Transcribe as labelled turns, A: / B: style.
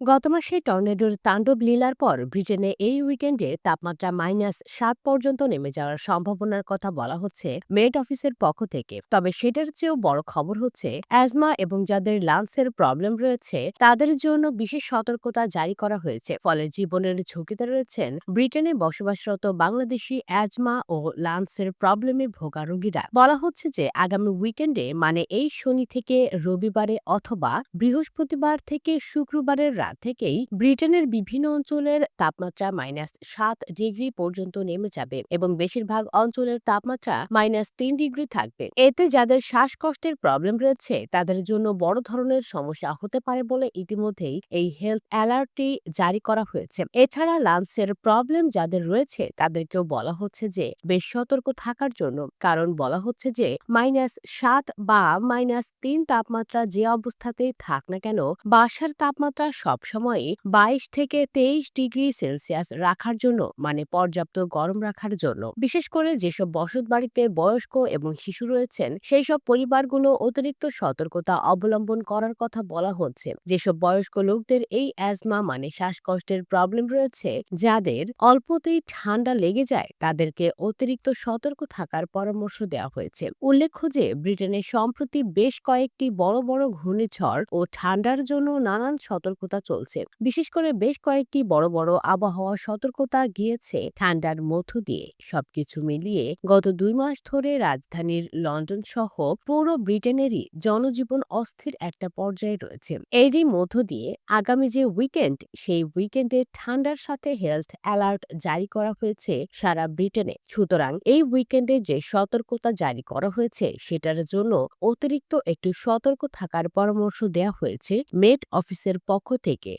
A: গত মাসে টর্নেডোর তাণ্ডব লীলার পর ব্রিটেনে এই উইকেন্ডে তাপমাত্রা মাইনাস সাত পর্যন্ত নেমে যাওয়ার সম্ভাবনার কথা বলা হচ্ছে মেট অফিসের পক্ষ থেকে। তবে সেটার চেয়েও বড় খবর হচ্ছে, অ্যাজমা এবং যাদের লাংসের প্রবলেম রয়েছে, তাদের জন্য বিশেষ সতর্কতা জারি করা হয়েছে। ফলে জীবনের ঝুঁকিতে রয়েছেন ব্রিটেনে বসবাসরত বাংলাদেশি অ্যাজমা ও লাংসের প্রবলেমে ভোগা রোগীরা। বলা হচ্ছে যে, আগামী উইকেন্ডে মানে এই শনি থেকে রবিবারে অথবা বৃহস্পতিবার থেকে শুক্রবারের রাত থেকেই ব্রিটেনের বিভিন্ন অঞ্চলের তাপমাত্রা মাইনাস সাত ডিগ্রি পর্যন্ত নেমে যাবে এবং বেশিরভাগ অঞ্চলের তাপমাত্রা মাইনাস তিন ডিগ্রি থাকবে। এতে যাদের শ্বাসকষ্টের প্রবলেম রয়েছে, তাদের জন্য বড় ধরনের সমস্যা হতে পারে বলে ইতিমধ্যেই এই হেলথ অ্যালার্টটি জারি করা হয়েছে। এছাড়া লাংসের প্রবলেম যাদের রয়েছে, তাদেরকেও বলা হচ্ছে যে, বেশ সতর্ক থাকার জন্য। কারণ বলা হচ্ছে যে মাইনাস সাত বা মাইনাস তিন তাপমাত্রা যে অবস্থাতেই থাক না কেন, বাসার তাপমাত্রা সবসময়ই বাইশ থেকে তেইশ ডিগ্রি সেলসিয়াস রাখার জন্য মানে পর্যাপ্ত গরম রাখার জন্য। বিশেষ করে যেসব বসত বাড়িতে বয়স্ক এবং শিশু রয়েছেন, সেই সব পরিবারগুলো অতিরিক্ত সতর্কতা অবলম্বন করার কথা বলা হচ্ছে। যেসব বয়স্ক লোকদের এই অ্যাজমা মানে শ্বাসকষ্টের প্রবলেম রয়েছে, যাদের অল্পতেই ঠান্ডা লেগে যায়, তাদেরকে অতিরিক্ত সতর্ক থাকার পরামর্শ দেওয়া হয়েছে। উল্লেখ্য যে, ব্রিটেনে সম্প্রতি বেশ কয়েকটি বড় বড় ঘূর্ণিঝড় ও ঠান্ডার জন্য নানান সতর্কতা চলছে। বিশেষ করে বেশ কয়েকটি বড় বড় আবহাওয়া সতর্কতা গিয়েছে ঠান্ডার মধ্য দিয়ে। সবকিছু মিলিয়ে গত দুই মাস ধরে রাজধানীর লন্ডন সহ পুরো ব্রিটেনেরই জনজীবন অস্থির একটা পর্যায়ে রয়েছে। এরই মধ্য দিয়ে আগামী যে উইকেন্ড, সেই উইকেন্ডে ঠান্ডার সাথে হেলথ অ্যালার্ট জারি করা হয়েছে সারা ব্রিটেনে। সুতরাং এই উইকেন্ডে যে সতর্কতা জারি করা হয়েছে, সেটার জন্য অতিরিক্ত একটু সতর্ক থাকার পরামর্শ দেওয়া হয়েছে মেট অফিসের পক্ষ থেকে